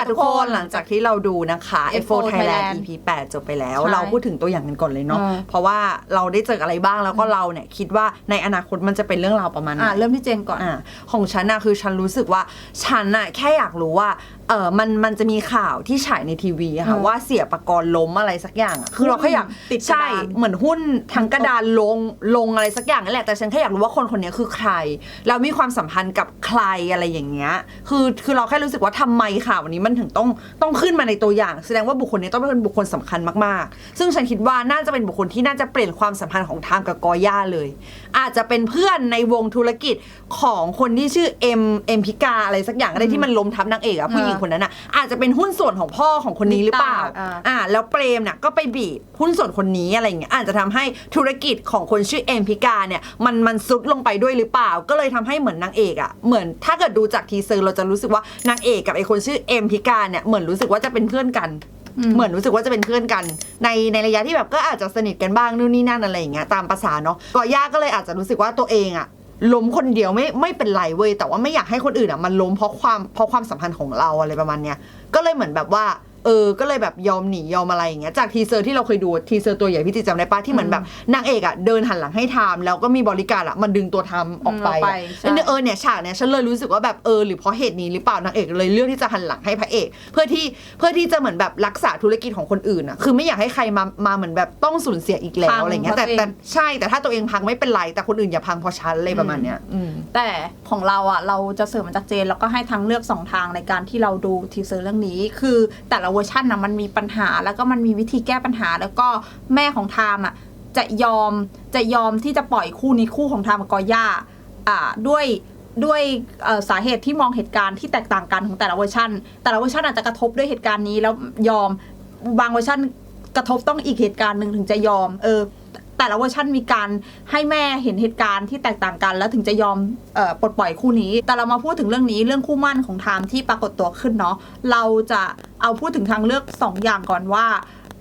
ค่ะทุทุกกคคนนหลังจากที่เราดูนะคะ F4 F4 Thailand Thailand EP 8 จบไปแล้วใช่เราพูดถึงตัวอย่างกันก่อนเลยเนาะอ่าเพราะว่าเราได้เจออะไรบ้างแล้วก็เราเนี่ยคิดว่าในอนาคตมันจะเป็นเรื่องราวประมาณไหนอะเริ่มที่เจนก่อนอะของฉันอะคือฉันรู้สึกว่าฉันอะแค่อยากรู้ว่า เออมันมันจะมีข่าวที่ฉายในทีวีอะค่ะอืมว่าเสียประกรณ์ล้มอะไรสักอย่างอะคือเราแค่อยากติดกระดาน ใช่เหมือนหุ้นทั้งกระดานลงลงอะไรสักอย่างนั่นแหละแต่ฉันแค่อยากรู้ว่าคนคนนี้คือใครแล้วมีความสัมพันธ์กับใครอะไรอย่างเงี้ยคือคือเราแค่รู้สึกว่าทำไมข่าวนี้มันถึงต้องต้องขึ้นมาในตัวอย่าง แสดงว่าบุคคลนี้ต้องเป็นบุคคลสำคัญมากๆ ซึ่งฉันคิดว่าน่าจะเป็นบุคคลที่น่าจะเปลี่ยนความสัมพันธ์ของไทม์กับกอย่าเลย อาจจะเป็นเพื่อนในวงธุรกิจของคนที่ชื่อเอ็มเอ็มพิกาอะไรสักอย่างอะไรที่มันล้มทับนางเอกอะผู้หญิงคนนั้นอะอาจจะเป็นหุ้นส่วนของพ่อของคนนี้หรือเปล่าอ่า อ่าแล้วเปรมเนี่ยก็ไปบีบหุ้นส่วนคนนี้อะไรอย่างเงี้ยอาจจะทำให้ธุรกิจของคนชื่อเอ็มพิกาเนี่ยมันมันซุดลงไปด้วยหรือเปล่า ก็เลยทำให้เหมือนนางเอกอะเหมือนถ้าเกิดดูจากทีเซอร์เราจะรู้สึกว่านางเอกกับไอคนชื่อเอ็มพิกาเนี่ยเหมือนรู้สึกว่าจะเป็นเพื่อนกัน อืม เหมือนรู้สึกว่าจะเป็นเพื่อนกัน ในในระยะที่แบบก็อาจจะสนิทกันบ้างนู่นนี่นั่นอะไรอย่างเงี้ยตามภาษาเนาะก่อย่าก็เลยอาจจะรู้สึกว่าตัวเองอะ ล้มคนเดียวไม่ไม่เป็นไรเว้ยแต่ว่าไม่อยากให้คนอื่นอะมันล้มเพราะความเพราะความสัมพันธ์ของเราอะไรประมาณเนี้ยก็เลยเหมือนแบบว่า เออ ก็เลยแบบยอมหนียอมอะไรอย่างเงี้ย จากทีเซอร์ที่เราเคยดูทีเซอร์ตัวใหญ่พี่จิจำได้ปะที่เหมือนแบบนางเอกอะเดินหันหลังให้ไทม์แล้วก็มีบริการอะมันดึงตัวไทม์ออกไปอืมออกไปอะใช่เออเนี่ยฉากเนี่ยฉันเลยรู้สึกว่าแบบเออหรือเพราะเหตุนี้หรือเปล่านางเอกเลยเลือกที่จะหันหลังให้พระเอก เพื่อที่เพื่อที่จะเหมือนแบบรักษาธุรกิจของคนอื่นอะคือไม่อยากให้ใครมามาเหมือนแบบต้องสูญเสียอีกแล้พัวงอะไรเงี้ยแต่เพราะตัวเอง แต่ใช่แต่ถ้าตัวเองพังไม่เป็นไรแต่คนอื่นอย่าพังเพราะฉันอะไรประมาณเนี้ยอืม แต่ของเราอะเราจะเสริมมาจากเจนแล้วก็ให้ทางเลือกสองทางในการที่เราดูทีเซอร์เรื่องนี้ คือแต่ละเวอร์ชันนะมันมีปัญหา แล้วก็มันมีวิธีแก้ปัญหา แล้วก็แม่ของไทม์อะจะยอมจะยอมที่จะปล่อยคู่นี้คู่ของไทม์กับกอย่าอ่าด้วยด้วยสาเหตุที่มองเหตุการณ์ที่แตกต่างกันของแต่ละเวอร์ชันแต่ละเวอร์ชันอาจจะกระทบด้วยเหตุการณ์นี้แล้วยอมบางเวอร์ชันกระทบต้องอีกเหตุการณ์หนึ่งถึงจะยอม เออ แต่ละเวอร์ชันมีการให้แม่เห็นเหตุการณ์ที่แตกต่างกัน แล้วถึงจะยอมออปลดปล่อยคู่นี้ แต่เรามาพูดถึงเรื่องนี้เรื่องคู่มั่นของไทม์ที่ปรากฏตัวขึ้นเนาะเราจะเอาพูดถึงทางเลือกสองอย่างก่อนว่า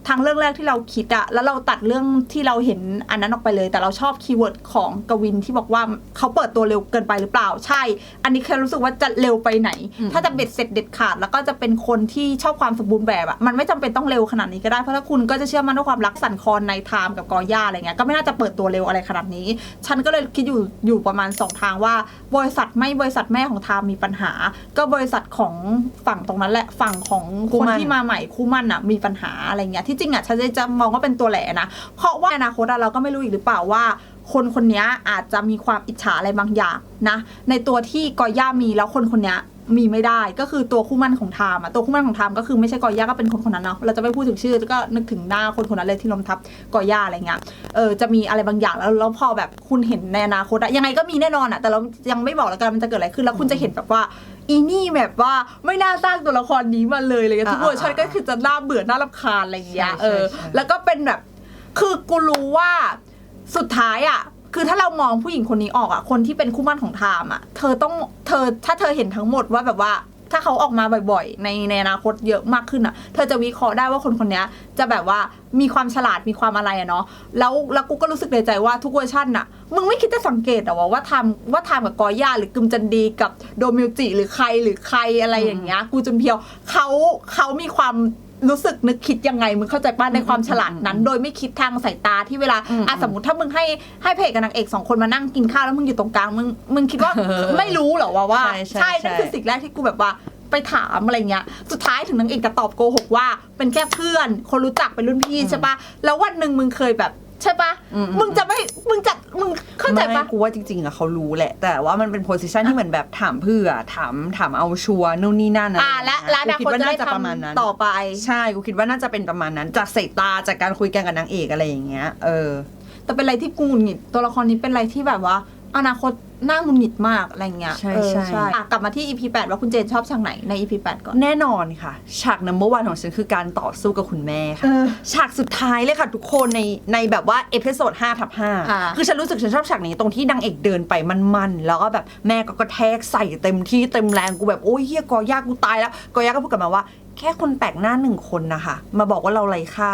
ทางเรื่องแรกที่เราคิดอะแล้วเราตัดเรื่องที่เราเห็นอันนั้นออกไปเลย แต่เราชอบคีย์เวิร์ดของกวินที่บอกว่าเขาเปิดตัวเร็วเกินไปหรือเปล่าใช่ อันนี้แค่รู้สึกว่าจะเร็วไปไหนอืมถ้าจะเบ็ดเสร็จเด็ดขาด แล้วก็จะเป็นคนที่ชอบความสมบูรณ์แบบอะมันไม่จำเป็นต้องเร็วขนาดนี้ก็ได้เพราะถ้าคุณก็จะเชื่อมั่นในความรักสันคอนในไทม์กับกอย่าอะไรเงี้ยก็ไม่น่าจะเปิดตัวเร็วอะไรขนาดนี้ ฉันก็เลยคิดอยู่อยู่ประมาณสองทางว่า บริษัทไม่บริษัทแม่ของไทม์มีปัญหา ก็บริษัทของฝั่งตรงนั้นแหละฝั่งของคู่คนมั่นที่มาใหม่คู่มั่นอะมีปัญหาอะไรเงี้ยที่จริงอะฉันจะมองว่าเป็นตัวแหลนะ เพราะว่าในอนาคตเราก็ไม่รู้อีกหรือเปล่าว่า คนคนนี้อาจจะมีความอิจฉาอะไรบางอย่างนะ ในตัวที่กอย่ามีแล้วคนคนนี้มีไม่ได้ก็คือตัวคู่มั่นของไทม์อะตัวคู่มั่นของไทม์ก็คือไม่ใช่กอย่าก็เป็นคนคนนั้นเนาะเราจะไม่พูดถึงชื่อก็นึกถึงหน้าคนคนนั้นเลยที่ล้มทับกอย่าอะไรเงี้ยเออจะมีอะไรบางอย่างแล้วแล้วพอแบบคุณเห็นในอนาคตอะยังไงก็มีแน่นอนอะแต่เรายังไม่บอกแล้วกันมันจะเกิดอะไรขึ้นแล้วคุณจะเห็นแบบว่า อีนี่แบบว่าไม่น่าสร้างตัวละครนี้มาเลยเลยทุกอ่าเวอร์ชันก็คือจะน่าเบื่อน่ารำคาญอะไรอย่างเงี้ยใช่เออใช่ใช่แล้วก็เป็นแบบ คือกูรู้ว่าสุดท้ายอะคือถ้าเรามองผู้หญิงคนนี้ออกอะคนที่เป็นคู่หมั่นของไทม์อะ เธอต้องเธอถ้าเธอเห็นทั้งหมดว่าแบบว่า ถ้าเขาออกมาบ่อยๆ ในในอนาคตเยอะมากขึ้นอะ เธอจะวิเคราะห์ได้ว่าคนคนนี้จะแบบว่ามีความฉลาดมีความอะไรอะเนาะแล้วแล้วกูก็รู้สึกในใจว่าทุกเวอร์ชันน่ะ มึงไม่คิดจะสังเกตเหรอวะว่าทำว่าทำกับกอย่าหรือกึมจันดีกับโดมิวจิหรือใครหรือใครอะไรอย่างเงี้ยกูจนเพียวเขาเขามีความ รู้สึกนึกคิดยังไงมึงเข้าใจป้ะในความฉลาดนั้น โดยไม่คิดทางสายตาที่เวลาอืมอะสมมติถ้ามึงให้ให้เพจกับนางเอกสองคนมานั่งกินข้าวแล้วมึงอยู่ตรงกลางมึงมึงคิดว่าไม่รู้เหรอวะว่าใช่ใช่นั่นใช่คือสิ่งแรกที่กูแบบว่าไปถามอะไรเงี้ย สุดท้ายถึงนางเอกจะตอบโกหกว่า เป็นแค่เพื่อน คนรู้จักเป็นรุ่นพี่ใช่ปะแล้ววันหนึ่งมึงเคยแบบ ใช่ปะอืม มึงจะไม่มึงจะมึงเข้าใจไม่ปะกูว่าจริงๆอะเขารู้แหละ แต่ว่ามันเป็นโพสิชันที่เหมือนแบบถามเพื่อถามถามเอาชัวร์นู่นนี่นั่นอะไรอ่าและและอกูนาคิดคตว่าจะได้น่าจะประมาณนั้นทำต่อไป ใช่กูคิดว่าน่าจะเป็นประมาณนั้น จากสายตาจากการคุยกันกับนางเอกอะไรอย่างเงี้ย เออ แต่เป็นอะไรที่กูหงุดหงิดตัวละครนี้เป็นอะไรที่แบบว่า อนาคตน่าหงุดหงิดมากอะไรเงี้ยใช่เออใช่ อะกลับมาที่ EP 8 ว่าคุณเจนชอบฉากไหนใน EP 8 ก่อน แน่นอนค่ะ ฉาก number one ของฉันคือการต่อสู้กับคุณแม่ค่ะเออฉากสุดท้ายเลยค่ะทุกคนในในแบบว่าเอพิโซด5ทับค่ะ 5คือฉันรู้สึกฉันชอบฉากนี้ตรงที่นางเอกเดินไปมันๆแล้วก็แบบแม่ก็กระแทกใส่เต็มที่เต็มแรงกูแบบโอ้ยเฮียกอย่ากูตายแล้วกอย่าก็พูดกลับมาว่า แค่คนแปลกหน้าหนึ่งคนนะคะมาบอกว่าเราไร้ค่า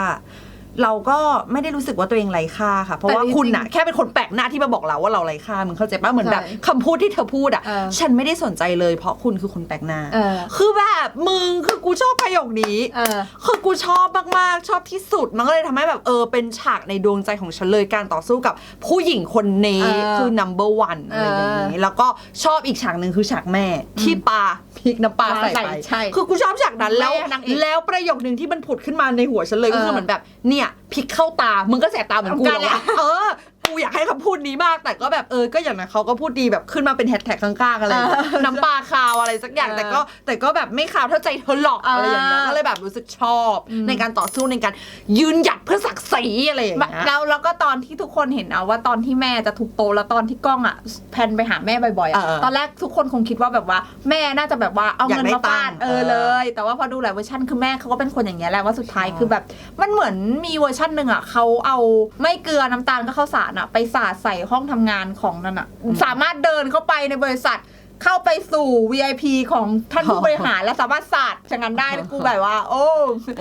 เราก็ไม่ได้รู้สึกว่าตัวเองไร้ค่าค่ะ เพราะว่าแต่จริงๆคุณน่ะแค่เป็นคนแปลกหน้าที่มาบอกเราว่าเราไร้ค่ามึงเข้าใจปะเหมือนแบบใช่คำพูดที่เธอพูดอะเออฉันไม่ได้สนใจเลย เพราะคุณคือคนแปลกหน้าเออคือแบบมึงคือกูชอบประโยคนี้เออคือกูชอบมากๆชอบที่สุดมันก็เลยทำให้แบบเออเป็นฉากในดวงใจของฉันเลยการต่อสู้กับผู้หญิงคนนี้เออคือ number one อะไรอย่างเอนี้อแล้วก็ชอบอีกฉากหนึ่งคือฉากแม่ที่ปาพริกน้ำปลาใส่ใส่ไปใช่คือกูชอบฉากนั้นแล้วแม่นางเอกแล้วประโยคหนึ่งที่มันผุดขึ้นมาในหัวฉันเลยก็คือเออเหมือนแบบเนี่ยพริกเข้าตามึงก็แสบตาเหมือนกูเหมือนกันเหรอวะเออ กูอยากให้คำพูดนี้มาก แต่ก็แบบเออก็อย่างนั้นเขาก็พูดดีแบบขึ้นมาเป็นแฮชแท็กข้างๆอะไรอย่างเงี้ยเออน้ำปลาคาวอะไรสักอย่างเออแต่ก็แต่ก็แบบไม่คาวเท่าใจเธอหรอกเออออะไรอย่างเงี้ยก็เลยแบบรู้สึกชอบอืมในการต่อสู้ในการยืนหยัดเพื่อศักดิ์ศรีอะไรอย่างเงี้ยแล้วแล้วก็ตอนที่ทุกคนเห็นเอาว่าตอนที่แม่จะถูกโตแล้วตอนที่กล้องอะแพนไปหาแม่บ่อยๆอะเออตอนแรกทุกคนคงคิดว่าแบบว่า แม่น่าจะแบบว่าเอาอยากเงินได้มาฟาดตังค์เออเออเลย แต่ว่าพอดูหลายเวอร์ชันคือแม่เขาก็เป็นคนอย่างเงี้ยแหละว่าสุดท้ายใช่คือแบบมันเหมือนมีเวอร์ชันหนึ่งอะเขาเอาไม่เกลือน้ำตาลก็ข้าวสารอะไปสาดใส่ห้องทำงานของนั่นอะสามารถเดินเข้าไปในบริษัทเข้าไปสู่ VIP ของท่านผู้บริหารและสามารถสาดอย่างนั้นได้นะกูแบบว่า โอ้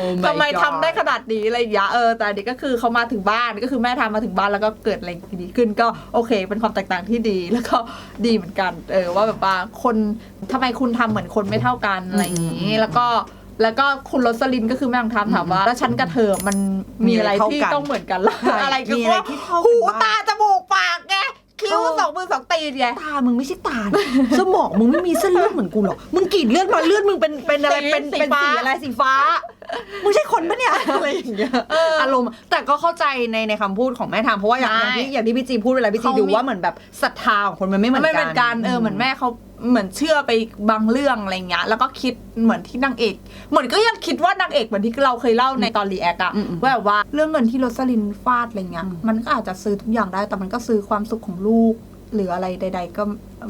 Oh my ทำไม God ทำได้ขนาดนี้อะไรอย่างเงี้ยเออแต่อันนี้ก็คือเขามาถึงบ้านก็คือแม่ทำมาถึงบ้านแล้วก็เกิดอะไรดีขึ้นก็โอเค เป็นความแตกต่างที่ดีแล้วก็ดีเหมือนกัน เออว่าแบบว่าคนทำไมคุณทำเหมือนคนไม่เท่ากันอะไรอย่างงี้ แล้วก็ แล้วก็คุณโรสลินก็คือแม่ของทามถามว่า แล้วฉันกับเธอมันมีอะไรที่ต้องเหมือนกันล่ะใช่อะไรคือมีอะไรว่าที่เท่ากันหูบ้างตาจมูกปากไงคิ้วเออสองมือสองตีนไงตามึงไม่ใช่ตา สมองมึงไม่มีเส้นเลือดเหมือนกูหรอก มึงกรีดเลือดมาเลือดมึงเป็นเป็นอะไรสีเป็นสีเป็นฟ้าสีอะไรสีฟ้า มึงใช่คนปะเนี่ยอะไรอย่างเงี้ยอารมณ์แต่ก็เข้าใจในในคำพูดของแม่ทามเพราะว่าอย่างอย่างที่อย่างที่พี่จีพูดเวลาพี่จีเขาดูมีว่าเหมือนแบบศรัทธาของคนมันไม่เหมือนกันไม่เหมือนกันเออเหมือนแม่เขา เหมือนเชื่อไปบางเรื่องอะไรเงี้ยแล้วก็คิดเหมือนที่นางเอก เหมือนก็ยังคิดว่านางเอกเหมือนที่เราเคยเล่าในตอนรีแอคอะอืมอืมว่าแบบว่าเรื่องเงินที่โรสลินฟาดอะไรเงี้ยอืมมันก็อาจจะซื้อทุกอย่างได้ แต่มันก็ซื้อความสุขของลูก หรืออะไรใด ๆ ก็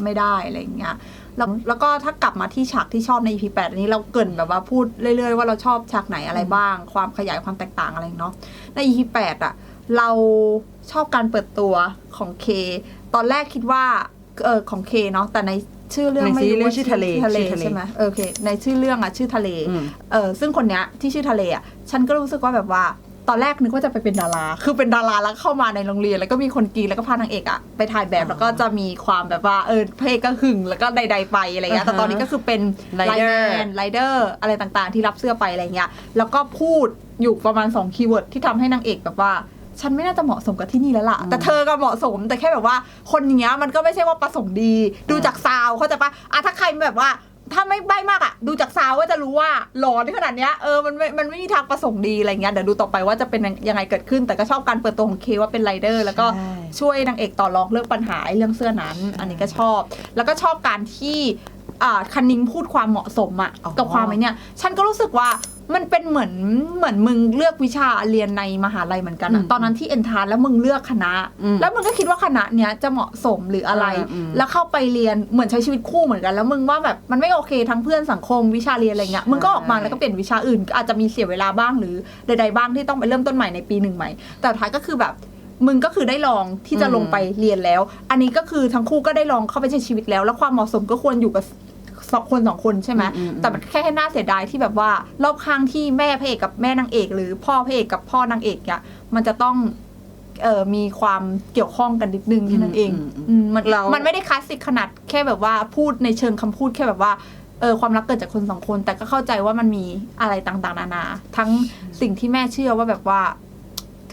ไม่ได้อะไรเงี้ยแล้วแล้วก็ถ้ากลับมาที่ฉากที่ชอบใน EP 8อันนี้เราเกรินแบบว่าพูดเรื่อยๆ ว่าเราชอบฉากไหนอะไรบ้าง ความขยายความแตกต่างอะไรเนาะใน EP 8อะเราชอบการเปิดตัวของเค ตอนแรกคิดว่าเออของเคเนาะแต่ใน ชื่อเรื่องในไม่ซีรีส์รู้ว่าชื่อทะเลทะเลชื่อทะเลใช่ไหมเออโอเค ในชื่อเรื่องอะชื่อทะเลอืมเออซึ่งคนเนี้ยที่ชื่อทะเลอะฉันก็รู้สึกว่าแบบว่าตอนแรกนึกว่าจะไปเป็นดารา คือเป็นดาราแล้วเข้ามาในโรงเรียน แล้วก็มีคนกรีดแล้วก็พานางเอกอะไปถ่ายแบบอ๋อแล้วก็จะมีความแบบว่าเออเพลงก็หึงแล้วก็ใด ๆ ไปอะไรเงี้ยอ่าฮะแต่ตอนนี้ก็คือเป็นไล Rider แมนไรเดอร์อะไรต่างๆ ที่รับเสื้อไปอะไรเงี้ย แล้วก็พูดอยู่ประมาณ2คีย์เวิร์ดที่ทำให้นางเอกแบบว่า ฉันไม่น่าจะเหมาะสมกับที่นี่แล้วล่ะ แต่เธอก็เหมาะสมแต่แค่แบบว่าคนอย่างเงี้ยมันก็ไม่ใช่ว่าประสงค์ดี ดูจากซาวเขาใจะปะอะถ้าใครแบบว่าถ้าไม่ใบมากอะดูจากซาวก็จะรู้ว่าหลอนขนาดเนี้ยเออมันไม่มันไม่มีทางประสงค์ดีอะไรเงี้ยเดี๋ยวดูต่อไปว่าจะเป็นยังไงเกิดขึ้น แต่ก็ชอบการเปิดตัวของเคว่าเป็นไรเดอร์ แล้วก็ใช่ช่วยนางเอกต่อรองเรื่องปัญหาไอ้เรื่องเสื้อนั้น อันนี้ก็ชอบ แล้วก็ชอบการที่อ่าคันนิงพูดความเหมาะสมอะอ๋อกับความไอ้เนี่ย ฉันก็รู้สึกว่า มันเป็นเหมือนเหมือนมึงเลือกวิชาเรียนในมหาลัยเหมือนกันอะอืมตอนนั้นที่เอนทานแล้วมึงเลือกคณะ อืมแล้วมึงก็คิดว่าคณะเนี้ยจะเหมาะสมหรืออะไร อ่าอืม แล้วเข้าไปเรียนเหมือนใช้ชีวิตคู่เหมือนกัน แล้วมึงว่าแบบมันไม่โอเคทั้งเพื่อนสังคมวิชาเรียนอะไรเงี้ยมึงก็ออกมาแล้วก็เปลี่ยนวิชาอื่นอาจจะมีเสียเวลาบ้างหรือใดๆบ้างที่ต้องไปเริ่มต้นใหม่ในปีหนึ่งใหม่ แต่ท้ายก็คือแบบ มึงก็คือได้ลองที่จะลงไปเรียนแล้ว อันนี้ก็คือทั้งคู่ก็ได้ลองเข้าไปใช้ชีวิตแล้ว แล้วความเหมาะสมก็ควรอยู่กับ สองคนสองคนใช่ไหมอืมอืมแต่มันแค่น่าเสียดายที่แบบว่ารอบข้างที่แม่พระเอกกับแม่นางเอก หรือพ่อพระเอกกับพ่อนางเอกเนี่ยมันจะต้องเอ่อมีความเกี่ยวข้องกันนิดนึงแค่นั้นเองอืมอืมอืมมันเรามัมันไม่ได้คลาสสิกขนาดแค่แบบว่าพูดในเชิงคำพูดแค่แบบว่าเออความรักเกิดจากคนสองคน แต่ก็เข้าใจว่ามันมีอะไรต่างๆ นานา ทั้งสิ่งที่แม่เชื่อว่าแบบว่า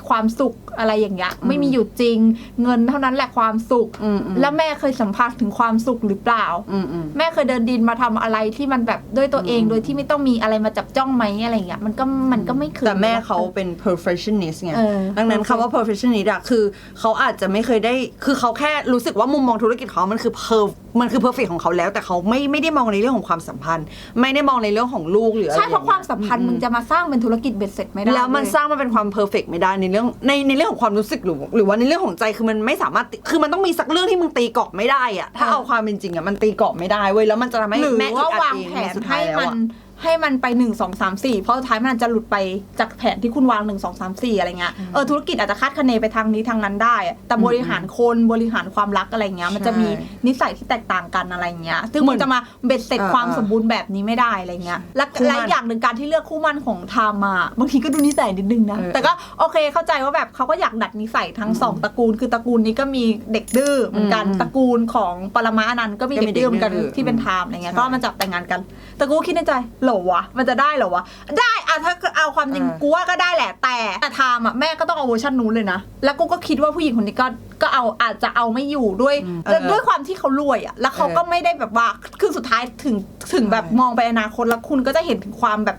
ความสุขอะไรอย่างเงี้ยไม่มีอยู่จริง เงินเท่านั้นแหละความสุขอืมอืมแล้วแม่เคยสัมผัสถึงความสุขหรือเปล่าอืมอืมแม่เคยเดินดินมาทำอะไรที่มันแบบด้วยตัวเองอืมโดยที่ไม่ต้องมีอะไรมาจับจ้องไหมอะไรเงี้ยมันก็มันก็ไม่เคยแต่แม่เขาเป็น perfectionist ไงเออดังนั้นคำว่า perfectionist อะคือเขาอาจจะไม่เคยได้คือเขาแค่รู้สึกว่ามุมมองธุรกิจเขามันคือ per มันคือ perfect ของเขาแล้ว แต่เขาไม่ไม่ได้มองในเรื่องของความสัมพันธ์ ไม่ได้มองในเรื่องของลูกหรืออะไรใช่เพราะความสัมพันธ์อืมึงจะมาสร้างเป็นธุรกิจเบ็ดเสร็จไม่ได้แล้วมันเยสร้างมาเป็นความ perfect ไม่ได้ในเรื่องในในเรื่องของความรู้สึกหรือหรือว่าในเรื่องของใจคือมันไม่สามารถติคือมันต้องมีสักเรื่องที่มึงตีกรอบไม่ได้อะถ้าเออเอาความเป็นจริงอะมันตีกรอบไม่ได้เว้ยแล้วมันจะทำให้หรือแม่ว่าอึดอัดวางเองแผในนสุดท้าให้ยแล้วมันอะ ให้มันไป 1 2 3 4 เพราะสุดท้ายมันอาจจะหลุดไปจากแผนที่คุณวาง 1 2 3 4 อะไรเงี้ยเออธุรกิจอาจจะคาดคะเนไปทางนี้ทางนั้นได้อะแต่บริหารคนบริหารความรักอะไรเงี้ยมันจะมีนิสัยที่แตกต่างกันอะไรเงี้ยซึ่งเหมืมัอนนจะมาเบ็ดเสร็จอ่าความสมบูรณ์แบบนี้ไม่ได้อะไรเงี้ยและคู่มั่นและอย่างหนึ่งการที่เลือกคู่มั่นของไทม์มาบางทีก็ดูนิสัยนิดนึงนะเออแต่ก็โอเคเข้าใจว่าแบบเขาก็อยากดัดนิสัยทั้งสองตระกูล คือตระกูลนี้ก็มีเด็กดื้อเหมือนกันอืมตระกูลของปรมาอนันต์ก็มีก็มีเด็กดื้อเหมือนกันเด็กดื้อที่เป็นไทม์อะไรเงี้ยใช่ก็มันจับแต่งงานกัน แต่กูคิดในใจเหรอวะมันจะได้เหรอวะได้อะถ้าเอาความจริงเออกูว่าก็ได้แหละ แต่แต่ไทม์อะแม่ก็ต้องเอาเวอร์ชันนู้นเลยนะ แล้วกูก็คิดว่าผู้หญิงคนนี้ก็ก็เอาอาจจะเอาไม่อยู่ด้วยเออด้วยความที่เขารวยอะแล้วเขาก็ไม่ได้แบบว่าคือสุดท้ายถึงถึงแบบใช่มองไปอนาคตแล้วคุณก็จะเห็นถึงความแบบ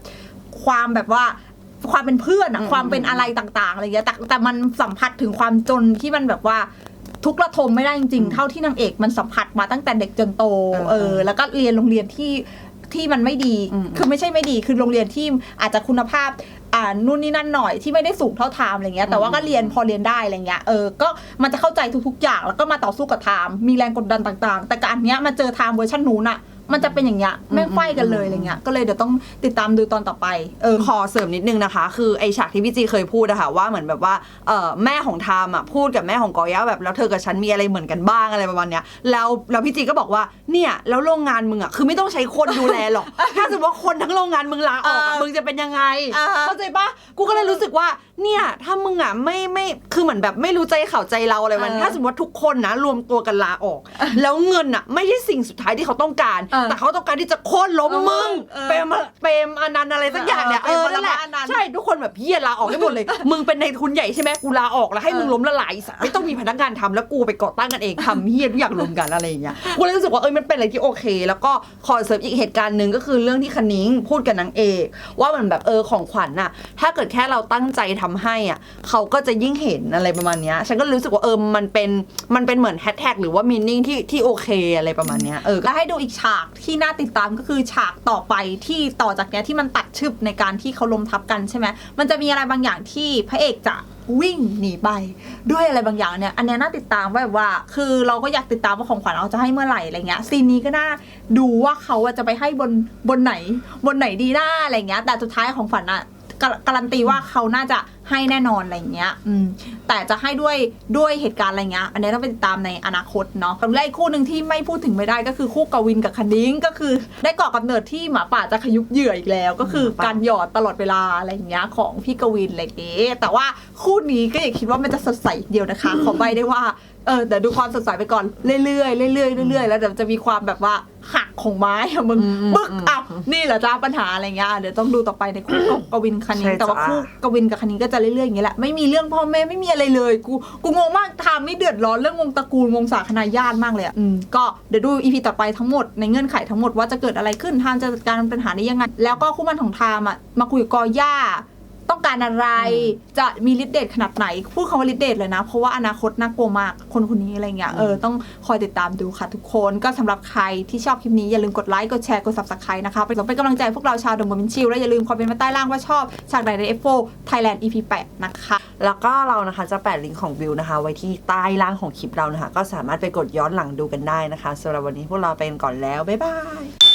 ความแบบว่าความเป็นเพื่อนอะอืมความเป็นอะไรต่างๆอะไรเงี้ยแต่แต่มันสัมผัสถึงความจนที่มันแบบว่าทุกระทมไม่ได้จริงๆ เท่าที่นางเอกมันสัมผัสมาตั้งแต่เด็กจนโต เออเออแล้วก็เรียนโรงเรียนที่ ที่มันไม่ดีอืมคือไม่ใช่ไม่ดี คือโรงเรียนที่อาจจะคุณภาพอ่านู่นนี่นั่นหน่อยที่ไม่ได้สูงเท่าไทม์อะไรเงี้ยแต่ว่าก็เรียนพอเรียนได้อะไรเงี้ยเออก็มันจะเข้าใจทุกๆอย่างแล้วก็มาต่อสู้กับไทม์มีแรงกดดันต่างๆ แต่การเนี้ยมาเจอไทม์เวอร์ชันนู้นอะ มันจะเป็นอย่างเงี้ยแม่งไฟกันเลยอะไรเงี้ยก็เลยเดี๋ยวต้องติดตามดูตอนต่อไปเออขอเสริมนิดนึงนะคะ คือไอฉากที่พี่จีเคยพูดอะค่ะว่าเหมือนแบบว่าเออแม่ของไทามอะพูดกับแม่ของกอย่าแบบแล้วเธอกับฉันมีอะไรเหมือนกันบ้างอะไรประมาณเนี้ยแล้วแล้วพี่จีก็บอกว่าเนี่ยแล้วโรงงานมึงอะคือไม่ต้องใช้คนดูแลหรอกถ้าสมมติว่าคนทั้งโรงงานมึงลาออกอะเออมึงจะเป็นยังไงอ่าฮะเข้าใจปะกูก็เลยรู้สึกว่าเนี่ยถ้ามึงอะไม่ไม่คือเหมือนแบบไม่รู้ใจเขาใจเราอะไรมันเออถ้าสมมติว่าทุกคนนะรวมตัวกันลาออก แล้วเงินอะไม่ใช่สิ่งสุดท้ายที่เขาต้องการเออแต่เขาต้องการที่จะโค่นล้มมึงเออเปรมเปรมอนันต์อะไรสักอย่างเนี่ยเออเออนั่นแหละเปรมอนันต์ ใช่ทุกคนแบบเฮียลาออกให้หมดเลย มึงเป็นในทุนใหญ่ใช่ไหมกูลาออกแล้วให้มึงล้มละลายสัตว์ไม่ต้องมีพนักงานทำแล้วกูไปก่อตั้งกันเองทำเฮียทุกอย่างรวมกันอะไรอย่างเงี้ยกูเลยรู้สึกว่าเออมันเป็นอะไรที่โอเค แล้วก็ขอเสริมอีกเหตุการณ์หนึ่งก็คือเรื่องที่คณิ้งพูดกับนางเอก ว่าเหมือนแบบเออของขวัญน่ะ ถ้าเกิดแค่เราตั้งใจทำให้อะเขาก็จะยิ่งเห็นอะไรประมาณเนี้ยฉันก็รู้สึกว่าเออมันเป็นมันเป็นเหมือนแฮชแท็กหรือว่ามีนิ่งที่ที่โอเคอะไรประมาณเนี้ยเออก็แล้วให้ดูอีกฉากที่น่าติดตามก็คือฉากต่อไปที่ต่อจากเนี้ยที่มันตัดชึบในการที่เขาล้มทับกันใช่ไหมมันจะมีอะไรบางอย่างที่พระเอกจะวิ่งหนีไปด้วยอะไรบางอย่างเนี่ยอันนี้น่าติดตามว่าแบบว่า คือเราก็อยากติดตามว่าของขวัญเราจะให้เมื่อไหร่อะไรเงี้ยซีนนี้ก็น่าดูว่าเขาจะไปให้บนบนไหน บนไหนดีหน้าอะไรเงี้ยแต่สุดท้ายของขวัญอะ กาการันตีว่าเขาน่าจะให้แน่นอนอะไรเงี้ย อืม แต่จะให้ด้วยด้วยเหตุการณ์อะไรเงี้ย อันนี้ต้องไปติดตามในอนาคตเนาะและอีกคู่หนึ่งที่ไม่พูดถึงไม่ได้ก็คือคู่กวินกับคณิ้งก็คือ ได้ก่อกำเนิดที่หมาป่าจะขยุกเหยื่ออีกแล้ว ก็คือหมาป่าการหยอดตลอดเวลาอะไรอย่างเงี้ยของพี่กวินอะไรอย่างเงี้ยแต่ว่าคู่นี้ก็อย่าคิดว่ามันจะสดใสเดียวนะคะ ขอใบได้ว่า เออเดี๋ยวดูความสดใสไปก่อนเรื่อยๆเรื่อยๆเรื่อยๆแล้วเดี๋ยวจะมีความแบบว่า หักของไม้อะมึงอืมอืมบึกอ้าวนี่เหรอจ้าปัญหาอะไรเงี้ยเดี๋ยวต้องดูต่อไปในคู่กวินคณิ้งใช่แต่ว่าจ้าคู่กวินกับคณิงก็จะเรื่อยๆอย่างนี้แหละไม่มีเรื่องพ่อแม่ไม่มีอะไรเลยกูกูงงมากทามไม่เดือดร้อนเรื่องวงตระกูลวงศาคณาญาติมากเลยอะอืมก็เดี๋ยวดูอีพีต่อไปทั้งหมดในเงื่อนไขทั้งหมดว่าจะเกิดอะไรขึ้นทามจะจัดการปัญหาได้ยังไงแล้วก็คู่มันของทามอะมาคุยกับกอย่า ต้องการอะไร จะมีฤทธิ์เดชขนาดไหน พูดคำว่าฤทธิ์เดชเลยนะ เพราะว่าอนาคตน่ากลัวมาก คนคนนี้อะไรเงี้ย เออ ต้องคอยติดตามดูค่ะทุกคน ก็สำหรับใครที่ชอบคลิปนี้ อย่าลืมกดไลค์ กดแชร์ กด subscribe นะคะเป็นเป็นกำลังใจให้พวกเราชาวดงบมินชิลและอย่าลืมคอมเมนต์มาใต้ล่างว่าชอบฉากใดใน F4 Thailand EP 8นะคะ แล้วก็เรานะคะจะแปะลิงก์ของวิวนะคะ ไว้ที่ใต้ล่างของคลิปเรานะคะ ก็สามารถไปกดย้อนหลังดูกันได้นะคะสำหรับวันนี้พวกเราไปกันก่อนแล้วบ๊ายบาย